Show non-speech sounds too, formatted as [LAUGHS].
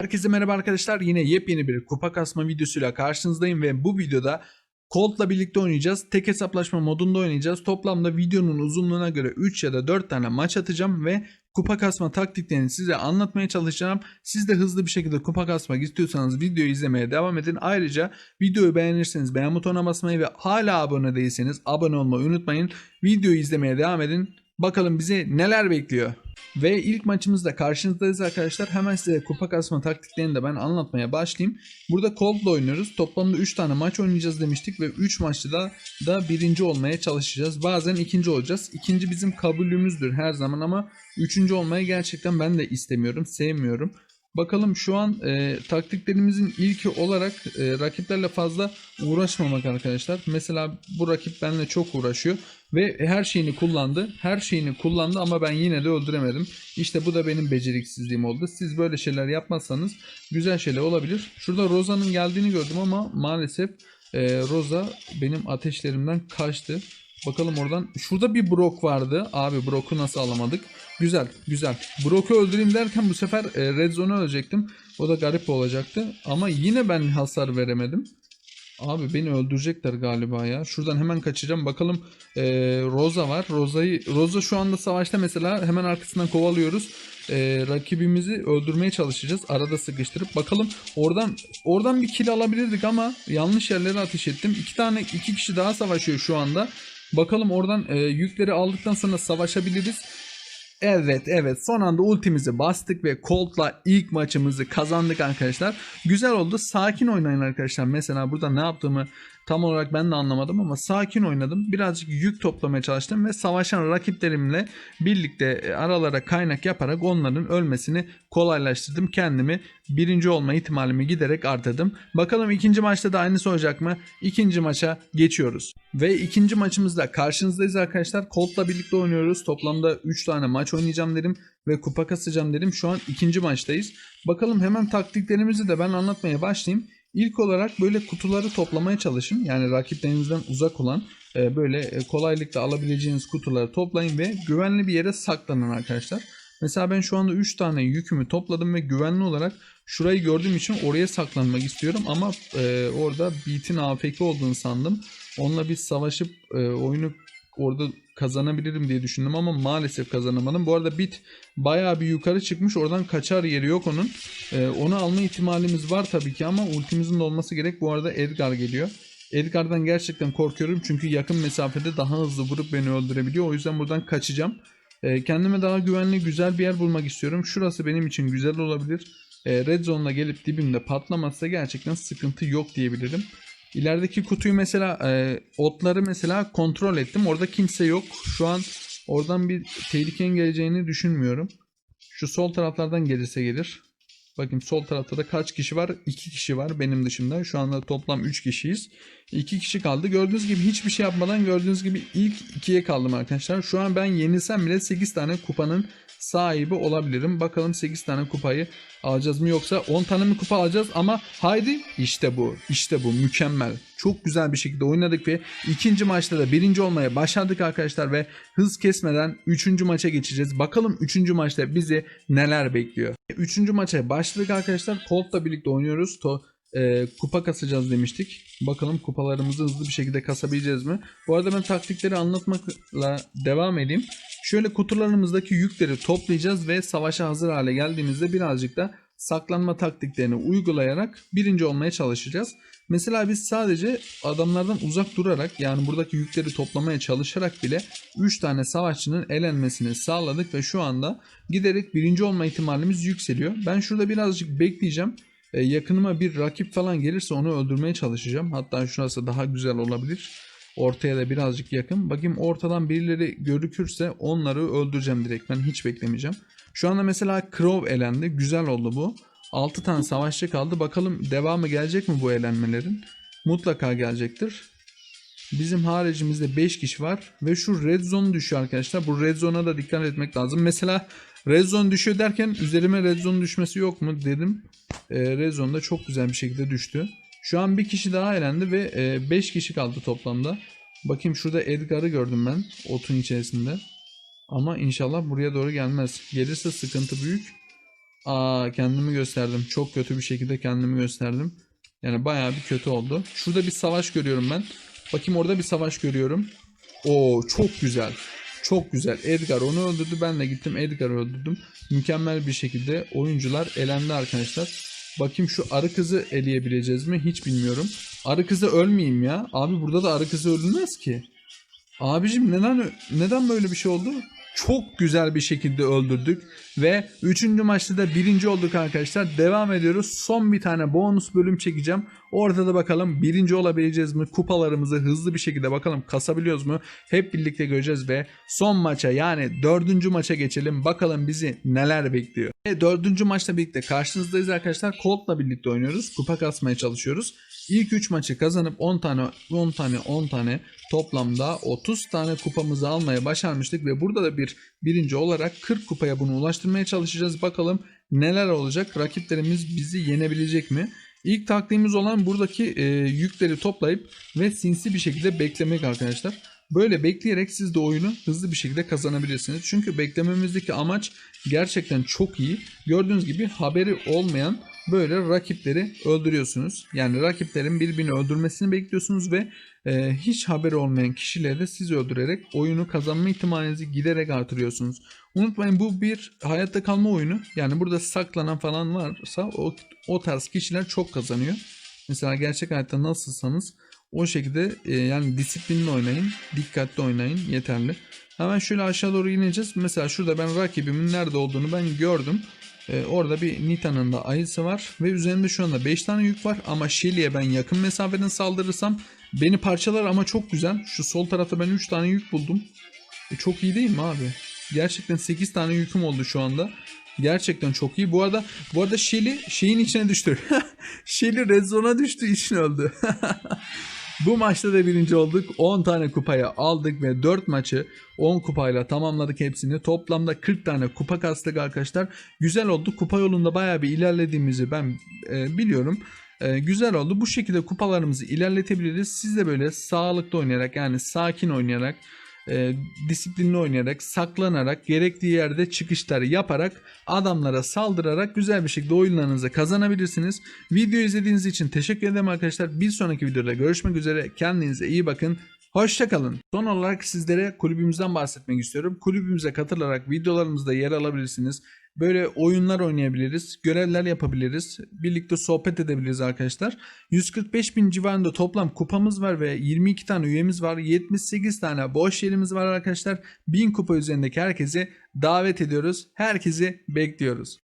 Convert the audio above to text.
Herkese merhaba arkadaşlar. Yine yepyeni bir kupa kasma videosuyla karşınızdayım ve bu videoda Colt'la birlikte oynayacağız. Tek hesaplaşma modunda oynayacağız. Toplamda videonun uzunluğuna göre 3 ya da 4 tane maç atacağım ve kupa kasma taktiklerini size anlatmaya çalışacağım. Siz de hızlı bir şekilde kupa kasmak istiyorsanız videoyu izlemeye devam edin. Ayrıca videoyu beğenirseniz beğen butonuna basmayı ve hala abone değilseniz abone olmayı unutmayın. Videoyu izlemeye devam edin. Bakalım bizi neler bekliyor. Ve ilk maçımızda karşınızdayız arkadaşlar. Hemen size kupa kasma taktiklerini de ben anlatmaya başlayayım. Burada Cold'la oynuyoruz. Toplamda 3 tane maç oynayacağız demiştik ve 3 maçta da, da birinci olmaya çalışacağız. Bazen ikinci olacağız. İkinci bizim kabulümüzdür her zaman ama üçüncü olmayı gerçekten ben de istemiyorum, sevmiyorum. Bakalım şu an e, taktiklerimizin ilki olarak e, rakiplerle fazla uğraşmamak arkadaşlar. Mesela bu rakip benimle çok uğraşıyor ve her şeyini kullandı. Her şeyini kullandı ama ben yine de öldüremedim. İşte bu da benim beceriksizliğim oldu. Siz böyle şeyler yapmazsanız güzel şeyler olabilir. Şurada Rosa'nın geldiğini gördüm ama maalesef e, Rosa benim ateşlerimden kaçtı. Bakalım oradan. Şurada bir Brock vardı. Abi Brock'u nasıl alamadık? Güzel, güzel. Brock'u öldüreyim derken bu sefer e, Red Zone'u ölecektim. O da garip olacaktı. Ama yine ben hasar veremedim. Abi beni öldürecekler galiba ya. Şuradan hemen kaçacağım. Bakalım e, Rosa var. Rosa'yı Rosa şu anda savaşta mesela hemen arkasından kovalıyoruz. E, rakibimizi öldürmeye çalışacağız. Arada sıkıştırıp bakalım oradan oradan bir kill alabilirdik ama yanlış yerlere ateş ettim. İki tane iki kişi daha savaşıyor şu anda. Bakalım oradan e, yükleri aldıktan sonra savaşabiliriz. Evet evet son anda ultimizi bastık ve Colt'la ilk maçımızı kazandık arkadaşlar. Güzel oldu. Sakin oynayın arkadaşlar. Mesela burada ne yaptığımı tam olarak ben de anlamadım ama sakin oynadım. Birazcık yük toplamaya çalıştım ve savaşan rakiplerimle birlikte e, aralara kaynak yaparak onların ölmesini kolaylaştırdım. Kendimi birinci olma ihtimalimi giderek artırdım. Bakalım ikinci maçta da aynısı olacak mı? İkinci maça geçiyoruz. Ve ikinci maçımızda karşınızdayız arkadaşlar. Colt'la birlikte oynuyoruz. Toplamda 3 tane maç oynayacağım dedim ve kupa kasacağım dedim. Şu an ikinci maçtayız. Bakalım hemen taktiklerimizi de ben anlatmaya başlayayım. İlk olarak böyle kutuları toplamaya çalışın. Yani rakiplerinizden uzak olan e, böyle e, kolaylıkla alabileceğiniz kutuları toplayın ve güvenli bir yere saklanın arkadaşlar. Mesela ben şu anda 3 tane yükümü topladım ve güvenli olarak şurayı gördüğüm için oraya saklanmak istiyorum. Ama e, orada Beat'in AFK olduğunu sandım. Onunla bir savaşıp e, oyunu orada kazanabilirim diye düşündüm ama maalesef kazanamadım. Bu arada Bit bayağı bir yukarı çıkmış. Oradan kaçar yeri yok onun. Ee, onu alma ihtimalimiz var tabii ki ama ultimizin de olması gerek. Bu arada Edgar geliyor. Edgar'dan gerçekten korkuyorum çünkü yakın mesafede daha hızlı vurup beni öldürebiliyor. O yüzden buradan kaçacağım. Ee, kendime daha güvenli güzel bir yer bulmak istiyorum. Şurası benim için güzel olabilir. Ee, Red Zone'la gelip dibimde patlamazsa gerçekten sıkıntı yok diyebilirim. İlerideki kutuyu mesela e, otları mesela kontrol ettim. Orada kimse yok. Şu an oradan bir tehlikenin geleceğini düşünmüyorum. Şu sol taraflardan gelirse gelir. Bakayım sol tarafta da kaç kişi var? 2 kişi var benim dışımda. Şu anda toplam 3 kişiyiz. 2 kişi kaldı. Gördüğünüz gibi hiçbir şey yapmadan gördüğünüz gibi ilk 2'ye kaldım arkadaşlar. Şu an ben yenilsem bile 8 tane kupanın sahibi olabilirim. Bakalım 8 tane kupayı alacağız mı yoksa 10 tane mi kupa alacağız ama haydi işte bu işte bu mükemmel. Çok güzel bir şekilde oynadık ve ikinci maçta da birinci olmaya başardık arkadaşlar ve hız kesmeden 3. maça geçeceğiz. Bakalım 3. maçta bizi neler bekliyor. 3. maça başladık arkadaşlar. Colt'la birlikte oynuyoruz. To e, kupa kasacağız demiştik. Bakalım kupalarımızı hızlı bir şekilde kasabileceğiz mi? Bu arada ben taktikleri anlatmakla devam edeyim. Şöyle kutularımızdaki yükleri toplayacağız ve savaşa hazır hale geldiğimizde birazcık da saklanma taktiklerini uygulayarak birinci olmaya çalışacağız. Mesela biz sadece adamlardan uzak durarak yani buradaki yükleri toplamaya çalışarak bile 3 tane savaşçının elenmesini sağladık ve şu anda giderek birinci olma ihtimalimiz yükseliyor. Ben şurada birazcık bekleyeceğim. E, yakınıma bir rakip falan gelirse onu öldürmeye çalışacağım. Hatta şurası daha güzel olabilir. Ortaya da birazcık yakın. Bakayım ortadan birileri görükürse onları öldüreceğim direkt. Ben hiç beklemeyeceğim. Şu anda mesela Crow elendi. Güzel oldu bu. 6 tane savaşçı kaldı. Bakalım devamı gelecek mi bu elenmelerin? Mutlaka gelecektir. Bizim haricimizde 5 kişi var. Ve şu red zone düşüyor arkadaşlar. Bu red zone'a da dikkat etmek lazım. Mesela red zone düşüyor derken üzerime red zone düşmesi yok mu dedim. E, red zone'da çok güzel bir şekilde düştü. Şu an bir kişi daha elendi ve 5 kişi kaldı toplamda. Bakayım şurada Edgar'ı gördüm ben otun içerisinde. Ama inşallah buraya doğru gelmez. Gelirse sıkıntı büyük. Aa kendimi gösterdim. Çok kötü bir şekilde kendimi gösterdim. Yani bayağı bir kötü oldu. Şurada bir savaş görüyorum ben. Bakayım orada bir savaş görüyorum. Oo çok güzel. Çok güzel. Edgar onu öldürdü. Ben de gittim Edgar'ı öldürdüm. Mükemmel bir şekilde oyuncular elendi arkadaşlar. Bakayım şu arı kızı eleyebileceğiz mi? Hiç bilmiyorum. Arı kızı ölmeyeyim ya. Abi burada da arı kızı ölünmez ki. Abicim neden neden böyle bir şey oldu? Çok güzel bir şekilde öldürdük ve 3. maçta da birinci olduk arkadaşlar. Devam ediyoruz. Son bir tane bonus bölüm çekeceğim. Orada da bakalım birinci olabileceğiz mi? Kupalarımızı hızlı bir şekilde bakalım kasabiliyoruz mu? Hep birlikte göreceğiz ve son maça yani dördüncü maça geçelim. Bakalım bizi neler bekliyor. Ve dördüncü maçla birlikte karşınızdayız arkadaşlar. Colt'la birlikte oynuyoruz. Kupa kasmaya çalışıyoruz. İlk 3 maçı kazanıp 10 tane 10 tane 10 tane toplamda 30 tane kupamızı almaya başarmıştık ve burada da bir birinci olarak 40 kupaya bunu ulaştırmaya çalışacağız. Bakalım neler olacak? Rakiplerimiz bizi yenebilecek mi? İlk taktiğimiz olan buradaki e, yükleri toplayıp ve sinsi bir şekilde beklemek arkadaşlar. Böyle bekleyerek siz de oyunu hızlı bir şekilde kazanabilirsiniz. Çünkü beklememizdeki amaç gerçekten çok iyi. Gördüğünüz gibi haberi olmayan böyle rakipleri öldürüyorsunuz. Yani rakiplerin birbirini öldürmesini bekliyorsunuz ve e, hiç haberi olmayan kişileri de siz öldürerek oyunu kazanma ihtimalinizi giderek artırıyorsunuz. Unutmayın bu bir hayatta kalma oyunu. Yani burada saklanan falan varsa o, o tarz kişiler çok kazanıyor. Mesela gerçek hayatta nasılsanız o şekilde e, yani disiplinli oynayın, dikkatli oynayın yeterli. Hemen şöyle aşağı doğru ineceğiz. Mesela şurada ben rakibimin nerede olduğunu ben gördüm. Ee, orada bir Nita'nın da ayısı var ve üzerinde şu anda 5 tane yük var ama Shelly'e ben yakın mesafeden saldırırsam beni parçalar ama çok güzel. Şu sol tarafta ben 3 tane yük buldum. E, çok iyi değil mi abi? Gerçekten 8 tane yüküm oldu şu anda. Gerçekten çok iyi. Bu arada bu arada Shelly şeyin içine düştü. [LAUGHS] Shelly red zone'a düştü için öldü. [LAUGHS] Bu maçta da birinci olduk. 10 tane kupaya aldık ve 4 maçı 10 kupayla tamamladık hepsini. Toplamda 40 tane kupa kastık arkadaşlar. Güzel oldu. Kupa yolunda bayağı bir ilerlediğimizi ben e, biliyorum. E, güzel oldu. Bu şekilde kupalarımızı ilerletebiliriz. Siz de böyle sağlıklı oynayarak yani sakin oynayarak e, disiplinli oynayarak, saklanarak, gerektiği yerde çıkışları yaparak, adamlara saldırarak güzel bir şekilde oyunlarınızı kazanabilirsiniz. Video izlediğiniz için teşekkür ederim arkadaşlar. Bir sonraki videoda görüşmek üzere. Kendinize iyi bakın. Hoşçakalın. Son olarak sizlere kulübümüzden bahsetmek istiyorum. Kulübümüze katılarak videolarımızda yer alabilirsiniz. Böyle oyunlar oynayabiliriz, görevler yapabiliriz, birlikte sohbet edebiliriz arkadaşlar. 145 bin civarında toplam kupamız var ve 22 tane üyemiz var. 78 tane boş yerimiz var arkadaşlar. 1000 kupa üzerindeki herkesi davet ediyoruz. Herkesi bekliyoruz.